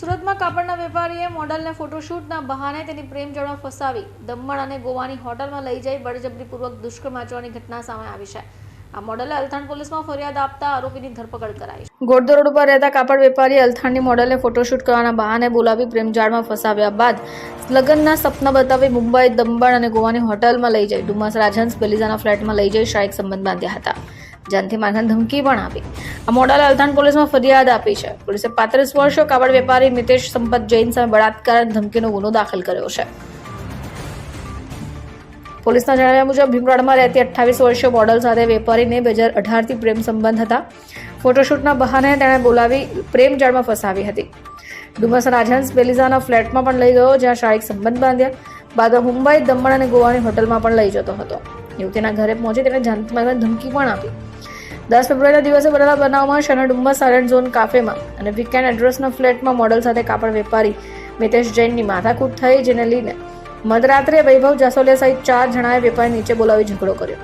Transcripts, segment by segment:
સુરતમાં કાપડના વેપારીએ મોડલને ફોટોશૂટના બહાને તેની પ્રેમ જળમાં ફસાવી. દમણ અને ગોવાની હોટલમાં લઈ જઈ બળજબરીપૂર્વક દુષ્કર્મ આચરવાની ઘટના સામે આવી છે. આ મોડલે અલથાણ પોલીસમાં ફરિયાદ આપતા આરોપીની ધરપકડ કરાઈ છે. રોડ ઉપર રહેતા કાપડ વેપારીએ અલથાણની મોડલને ફોટોશૂટ કરવાના બહાને બોલાવી પ્રેમજાળમાં ફસાવ્યા બાદ લગ્નના સપના બતાવી મુંબઈ, દમણ અને ગોવાની હોટલમાં લઈ જઈ. ડુમસ, રાજહંસ, બેલીઝાના ફ્લેટમાં લઈ જઈ શારીરિક સંબંધ બાંધ્યા હતા. જાનથી મારખાને ધમકી પણ આપી. આ મોડલે અલથાણ પોલીસમાં ફરિયાદ આપી છે. પોલીસે પાંત્રીસ વર્ષો કાપડ વેપારી મિતેશ સંપત જૈન સામે બળાત્કાર ધમકીનો ગુનો દાખલ કર્યો છે. પોલીસના જણાવ્યા મુજબ, ભીમરાડમાં રહેતી અઠ્ઠાવીસ વર્ષીય મોડલ સાથે વેપારીને બે હજાર અઢારથી પ્રેમ સંબંધ હતા. ફોટોશૂટના બહાને તેણે બોલાવી પ્રેમ જાળમાં ફસાવી હતી. ડુમસ રાજહંસ બેલીઝાના ફ્લેટમાં પણ લઈ ગયો, જ્યાં શારીરિક સંબંધ બાંધ્યા. બાદ મુંબઈ દમણ અને ગોવાની હોટલમાં પણ લઈ જતો હતો. યુવતીના ઘરે પહોંચી તેને જાનથી ધમકી પણ આપી. દસ ફેબ્રુઆરીના દિવસે બનેલા બનાવમાં શહેરના ડુમ્બા સાયલેન્ટ ઝોન કાફેમાં અને વીકેન્ડ એડ્રેસના ફ્લેટમાં મોડલ સાથે કાપડ વેપારી મિતેશ જૈનની માથાકૂટ થઈ, જેને લઈને મધરાત્રે વૈભવ જાસોલિયા સહિત ચાર જણાએ વેપારી નીચે બોલાવી ઝઘડો કર્યો.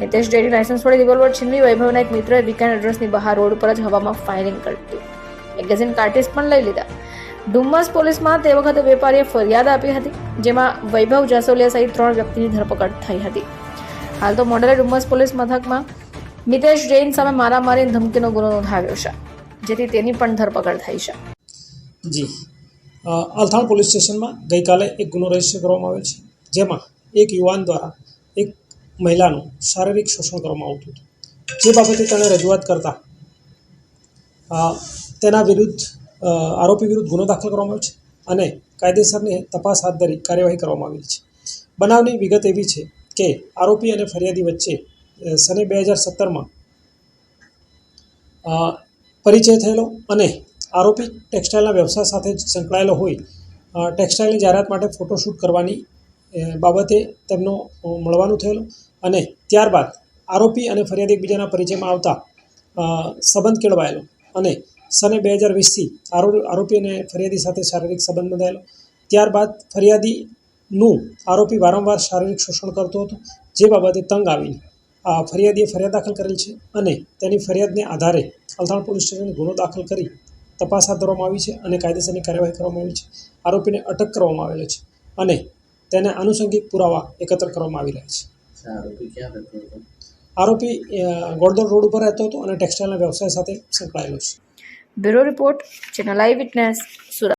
મિતેશ જૈનની લાયસન્સ વડે રિવોલ્વર છીનવી વૈભવના એક મિત્રએ વીકેન્ડ એડ્રેસની બહાર રોડ પર જ હવામાં ફાયરિંગ કર્યું મેગેઝિન કાર્ટિસ પણ લઈ લીધા. ડુમ્મસ પોલીસમાં તે વખતે વેપારીએ ફરિયાદ આપી હતી, જેમાં વૈભવ જાસોલિયા સહિત ત્રણ વ્યક્તિની ધરપકડ થઈ હતી. હાલ તો મોડલે ડુમ્મસ પોલીસ મથકમાં મિતેશ જૈન સામે મારામારી ધમકીનો ગુનો નોંધાવ્યો છે, જેથી તેની પણ ધરપકડ થઈ છે. જી. અલથાણ પોલીસ સ્ટેશનમાં ગઈકાલે એક ગુનો રજિસ્ટર કરવામાં આવ્યો છે, જેમાં એક યુવાન દ્વારા એક મહિલાનું શારીરિક શોષણ કરવામાં આવતું હતું. જે બાબતે તેણે રજૂઆત કરતા તેના વિરુદ્ધ આરોપી વિરુદ્ધ ગુનો દાખલ કરવામાં આવ્યો છે અને કાયદેસરની તપાસ હાથ ધરી કાર્યવાહી કરવામાં આવી છે. બનાવની વિગત એવી છે કે આરોપી અને ફરિયાદી વચ્ચે સને બે હજાર સત્તરમાં પરિચય થયેલો અને આરોપી ટેક્સટાઇલના વ્યવસાય સાથે સંકળાયેલો હોય ટેક્સટાઇલની જાહેરાત માટે ફોટોશૂટ કરવાની બાબતે તેમનો મળવાનું થયેલું અને ત્યારબાદ આરોપી અને ફરિયાદ એકબીજાના પરિચયમાં આવતા સંબંધ કેળવાયેલો અને સને બે હજાર વીસથી આરો- આરોપી અને ફરિયાદી સાથે શારીરિક સંબંધ બંધાયેલો. ત્યારબાદ ફરિયાદીનું આરોપી વારંવાર શારીરિક શોષણ કરતો હતો, જે બાબતે તંગ આવીને ફરિયાદીએ ફરિયાદ દાખલ કરેલ છે અને તેની ફરિયાદને આધારે અલથાણ પોલીસ સ્ટેશને ગુનો દાખલ કરી તપાસ હાથ ધરવામાં આવી છે અને કાયદેસરની કાર્યવાહી કરવામાં આવી છે. આરોપીને અટક કરવામાં આવેલો છે અને તેને આનુષંગિક પુરાવા એકત્ર કરવામાં આવી રહ્યા છે. આરોપી ક્યાં રહેતો હતો? આરોપી અ, ગોળદોડ રોડ ઉપર રહેતો હતો અને ટેક્સટાઇલના વ્યવસાય સાથે સંકળાયેલો છે. Bureau report channel I witness Surat.